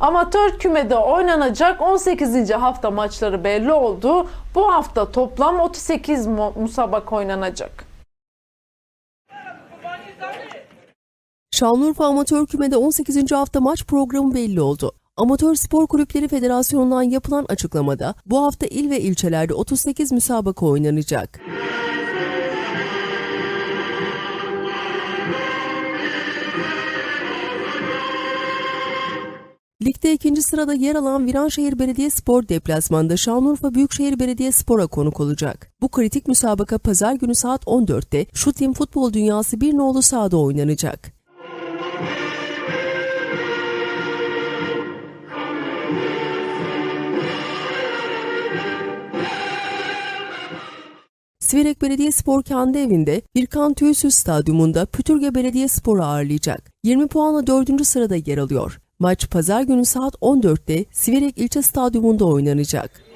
Amatör kümede oynanacak 18. hafta maçları belli oldu. Bu hafta toplam 38 mu- musabak oynanacak. Şanlıurfa Amatör Küme'de 18. hafta maç programı belli oldu. Amatör Spor Kulüpleri Federasyonu'ndan yapılan açıklamada bu hafta il ve ilçelerde 38 müsabaka oynanacak. Ligde ikinci sırada yer alan Viranşehir Belediyespor deplasmanda Şanlıurfa Büyükşehir Belediyespor'a konuk olacak. Bu kritik müsabaka pazar günü saat 14'te Şutim Futbol Dünyası bir nolu sahada oynanacak. Siverek Belediyespor kendi evinde Birkan Tüysüz Stadyumunda Pütürge Belediyespor'u ağırlayacak. 20 puanla 4. sırada yer alıyor. Maç pazar günü saat 14'te Siverek İlçe Stadyumunda oynanacak.